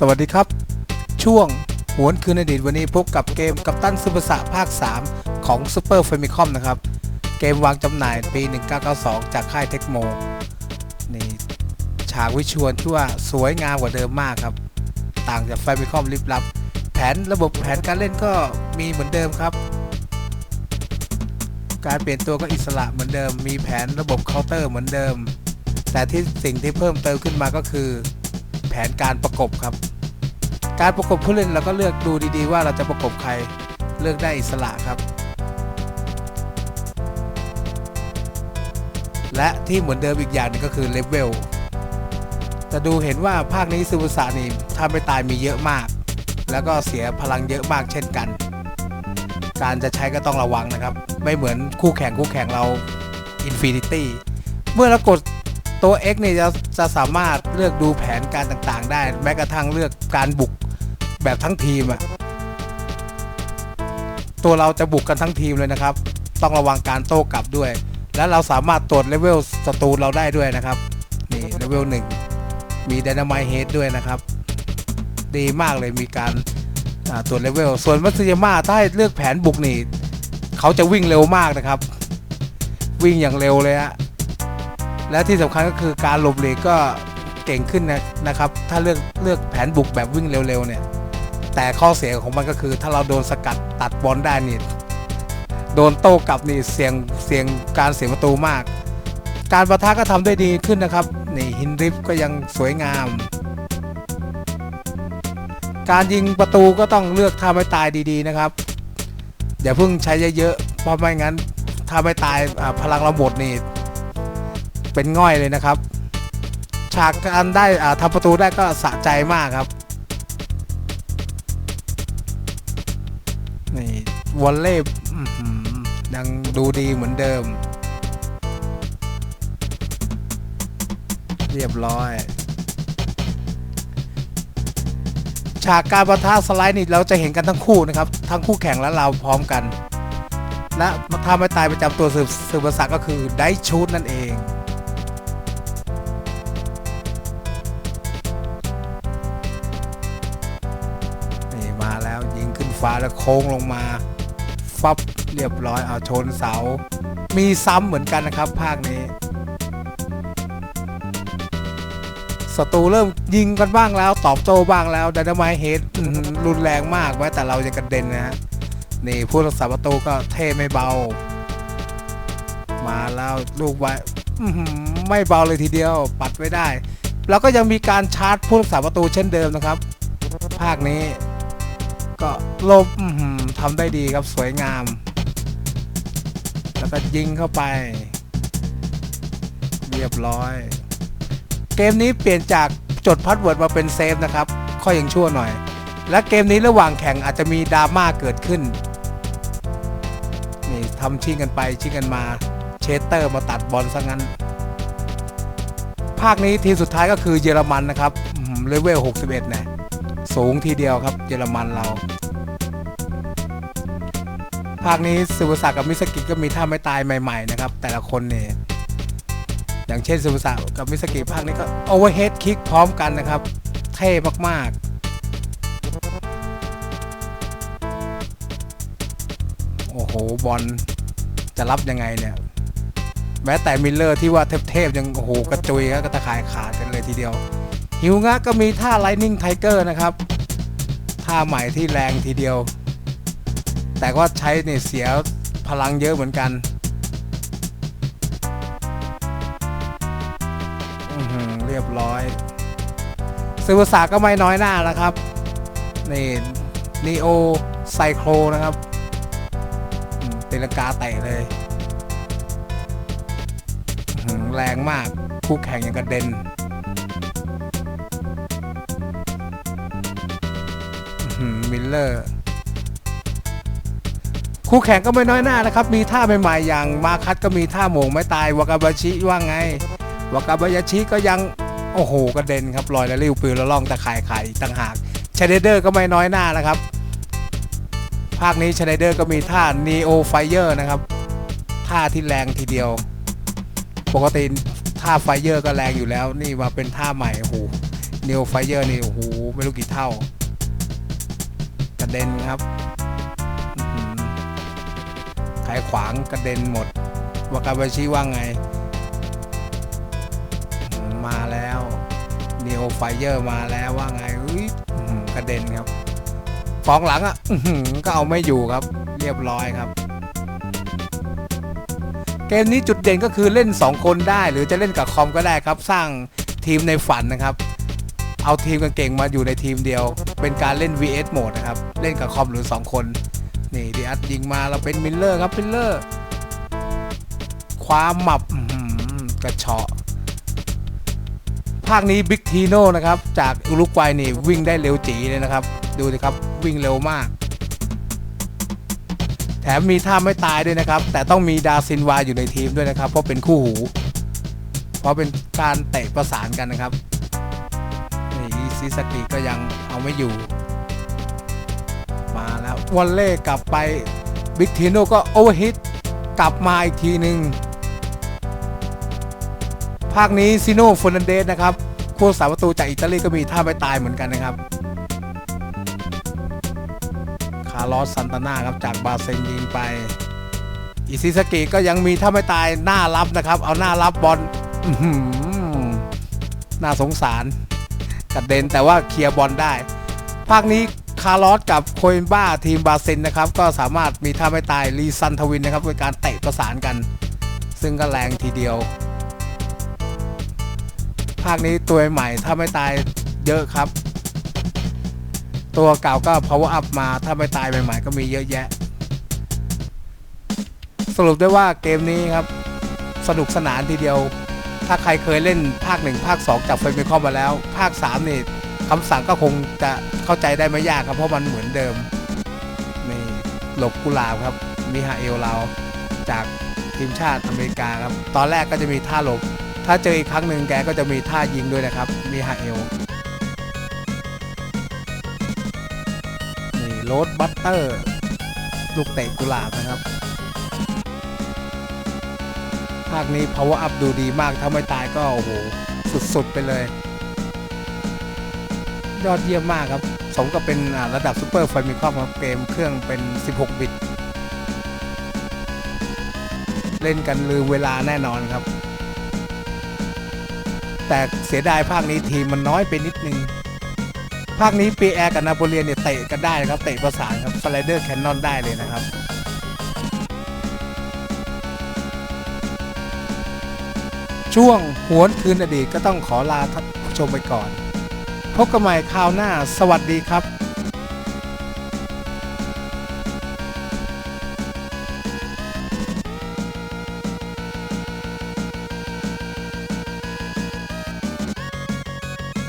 สวัสดีครับ ช่วงหวนคืนอดีตวันนี้พบกับเกมกัปตันซูเปอร์สะภาค 3 ของ Super Famicom นะครับ เกมวางจำหน่ายปี 1992 จากค่ายเทคโมนี่ฉากวิชวลที่ว่าสวยงามกว่าเดิมมากครับ ต่างจาก Famicom ลิบลับ แผนระบบแผนการเล่นก็มีเหมือนเดิมครับ การเปลี่ยนตัวก็อิสระเหมือนเดิม มีแผนระบบเคาน์เตอร์เหมือนเดิม แต่ที่สิ่งที่เพิ่มเติมขึ้นมาก็คือ นการประกบครับ การประกบผู้เล่นเราก็เลือกดูดีๆ ว่าเราจะประกบใครเลือกได้อิสระครับ และที่เหมือนเดิมอีกอย่างหนึงก็คือเลเวลจะดูเห็นว่าภาคนี้ซูบุสานี่ถ้าไม่ตายมีเยอะมาก แล้วก็เสียพลังเยอะมากเช่นกัน การจะใช้ก็ต้องระวังนะครับ ไม่เหมือนคู่แข่งคู่แข่งเรา Infinity เมื่อเรากด ตัว X นี่ยจะจะสามารถเลือกดูแผนการต่างๆ ได้ แม้กระทั่งเลือกการบุกแบบทั้งทีมอะตัวเราจะบุกกันทั้งทีมเลยนะครับ ต้องระวังการโต้กลับด้วย และเราสามารถตรวจเลเวลศัตรูเราได้ด้วยนะครับ นี่เลเวลหนึ่งมีดนาไมเฮดด้วยนะครับ ดีมากเลยมีการตรวจเลเวล ส่วนมัตสึยาม่าถ้าเลือกแผนบุกนี่ เขาจะวิ่งเร็วมากนะครับ วิ่งอย่างเร็วเลยฮะ และที่สำคัญก็คือการหลบหลีกก็เก่งขึ้นนะนะครับ ถ้าเลือกเลือกแผนบุกแบบวิ่งเร็วๆเนี่ย แต่ข้อเสียของมันก็คือ ถ้าเราโดนสกัดตัดบอลได้นี่โดนโต้กลับนี่เสี่ยงเสี่ยงการเสียประตูมาก การประทะก็ทำได้ดีขึ้นนะครับ นี่หินริฟก็ยังสวยงาม การยิงประตูก็ต้องเลือกท่าไม่ตายดีๆนะครับ อย่าเพิ่งใช้เยอะๆเพราะไม่งั้นถ้าไม่ตายพลังเราหมดนี่ เป็นง่อยเลยนะครับ ฉากการได้ทำประตูได้ก็สะใจมากครับนี่วอลเล่ยังดูดีเหมือนเดิม เรียบร้อย ฉากการประทะสไลด์นี่เราจะเห็นกันทั้งคู่นะครับ ทั้งคู่แข่งและเราพร้อมกัน และถ้าไม่ตายประจำตัวสืบสืบภาษาก็คือได้ชูดนั่นเอง แล้วโค้งลงมาฟับเรียบร้อยเอาชนเสา มีซ้ำเหมือนกันนะครับ ภาคนี้ศัตรูเริ่มยิงกันบ้างแล้ว ตอบโต้บ้างแล้วด y นาไมเฮดรุนแรงมากไว้แต่เราจะกระเด็นนะฮะนี่ผู้รักษาประตูก็เท่ไม่เบา มาแล้วลูกไว้ไม่เบาเลยทีเดียว ปัดไว้ได้ แล้วก็ยังมีการชาร์จผู้รักษาประตูเช่นเดิมนะครับ ภาคนี้ ก็ลบทำได้ดีครับสวยงาม แล้วก็ยิงเข้าไป เรียบร้อย เกมนี้เปลี่ยนจากจดพาสเวิร์ดมาเป็นเซฟนะครับค่อยยังชั่วหน่อย และเกมนี้ระหว่างแข่งอาจจะมีดราม่าเกิดขึ้นนี่ทำชิงกันไปชิงกันมาเชสเตอร์มาตัดบอลซะงั้น ภาคนี้ทีมสุดท้ายก็คือเยอรมันนะครับเลเวล 61 นะ สูงทีเดียวครับเยอรมันเรา ภาคนี้สุภศักดิ์กับมิสกิก็มีท่าไม่ตายใหม่ๆนะครับ แต่ละคนเนี่ยอย่างเช่นสุภศักดิ์กับมิสกิภาคนี้ก็โอเวอร์เฮดคิกพร้อมกันนะครับ เท่มากๆโอ้โห บอลจะรับยังไงเนี่ย แม้แต่มิลเลอร์ที่ว่าเทพๆยัง โอ้โห กระจุยก็ตะขายขาดกันเลยทีเดียว ฮิวงะก็มีท่าไลนิ่งไทเกอร์นะครับ ท่าใหม่ที่แรงทีเดียว แต่ก็ใช้เนี่ยเสียพลังเยอะเหมือนกันเรียบร้อยซูเปอร์สาก็ไม่น้อยหน้านะครับ นี่นีโอไซโครนะครับอืมตีลังกาเตะเลยแรงมากคู่แข่งยังกระเด็น มิลเลอร์คู่แข่งก็ไม่น้อยหน้านะครับ มีท่าใหม่ๆอย่างมาคัตก็มีท่าโหมงไม่ตายวากาบาชิว่าไงวากาบายาชิก็ยังโอ้โหกระเด็นครับลอยและริ้วปืนแล้วล่องตะข่ายไข่ต่างหากชไดเดอร์ก็ไม่น้อยหน้านะครับ ภาคนี้ชไดเดอร์ก็มีท่า Neo Fire นะครับ ท่าที่แรงทีเดียว ปกติท่าไฟเยอร์ก็แรงอยู่แล้ว นี่มาเป็นท่าใหม่โอ้โหเนวไฟเยอร์นี่โอ้โหไม่รู้กี่เท่า ระเด็นครับอื้อหือใครขวางกระเด็นหมด วากาบาชิว่าไง มาแล้วเนวไฟเยอร์มาแล้วว่าไงอุ้ยกระเด็นครับฟองหลังอะก็เอาไม่อยู่ครับ เรียบร้อยครับ เกมนี้จุดเด่นก็คือเล่น 2 คนได้ หรือจะเล่นกับคอมก็ได้ครับ สร้างทีมในฝันนะครับ เอาทีมเก่งๆมาอยู่ในทีมเดียว เป็นการเล่น VS โหมดนะครับ เล่นกับคอมหรือ 2 คน นี่ดีอัดยิงมาเราเป็นมิลเลอร์ครับมิลเลอร์ความหมับกระเฉาะภาคนี้บิ๊กทีโน่นะครับ จากอุรุกวัยนี่วิ่งได้เร็วจีเลยนะครับ ดูสิครับวิ่งเร็วมาก แถมมีท่าไม่ตายด้วยนะครับ แต่ต้องมีดาซินวาอยู่ในทีมด้วยนะครับ เพราะเป็นคู่หู เพราะเป็นการเตะประสานกันนะครับ ซิสกิก็ยังเอาไม่อยู่ มาแล้ววอลเล่กลับไปบิ๊กทีโน่ก็โอเวอร์ฮิตกลับมาอีกทีหนึ่งภาคนี้ซิโน่ฟอนันเดสนะครับคู่สาประตูจากอิตาลีก็มีท่าไม่ตายเหมือนกันนะครับ คาร์ลอสซันตาน่าครับจากบาเซนยิงไป อิซิสกิก็ยังมีถ้าไม่ตายหน้ารับนะครับ เอาหน้ารับบอลหน่าสงสาร กระเด็นแต่ว่าเคลียร์บอลได้ ภาคนี้คาร์ลอสกับโคเอนบ้าทีมบาเซนนะครับ ก็สามารถมีท่าไม่ตายรีซันทวินนะครับโดยการเตะประสานกัน ซึ่งก็แรงทีเดียว ภาคนี้ตัวใหม่ถ้าไม่ตายเยอะครับ ตัวเก่าก็ power up มาถ้าไม่ตายใหม่ๆก็มีเยอะแยะ สรุปได้ว่าเกมนี้ครับ สนุกสนานทีเดียว ถ้าใครเคยเล่นภาค 1 ภาค 2 จากเฟมิคอมมาแล้ว ภาค 3 นี่คำสั่งก็คงจะเข้าใจได้ไม่ยากครับ เพราะมันเหมือนเดิมนี่หลบกุหลาบครับมิฮาเอลเราจากทีมชาติอเมริกาครับ ตอนแรกก็จะมีท่าหลบ ถ้าเจออีกครั้งหนึ่งแกก็จะมีท่ายิงด้วยนะครับมิฮาเอลนี่โรดบัตเตอร์ ลูกเตะกุหลาบนะครับาคนี้ power up ดูดีมาก ถ้าไม่ตายก็โอ้โห สุดๆ ไปเลย ยอดเยี่ยมมากครับ สมกับเป็นระดับซูเปอร์ไฟมิคอมครับเกมเครื่องเป็น 16 บิต เล่นกันลืมเวลาแน่นอนครับ แต่เสียดายภาคนี้ทีมมันน้อยไปนิดนึงภาคนี้ปีแอร์กับนาโปเลียนเนี่ยเตะกันได้นะครับ เตะประสานครับสไลเดอร์แคนนอนได้เลยนะครับ ช่วงหวนคืนอดีตก็ต้องขอลาท่านผู้ชมไปก่อน พบกันใหม่คราวหน้า สวัสดีครับ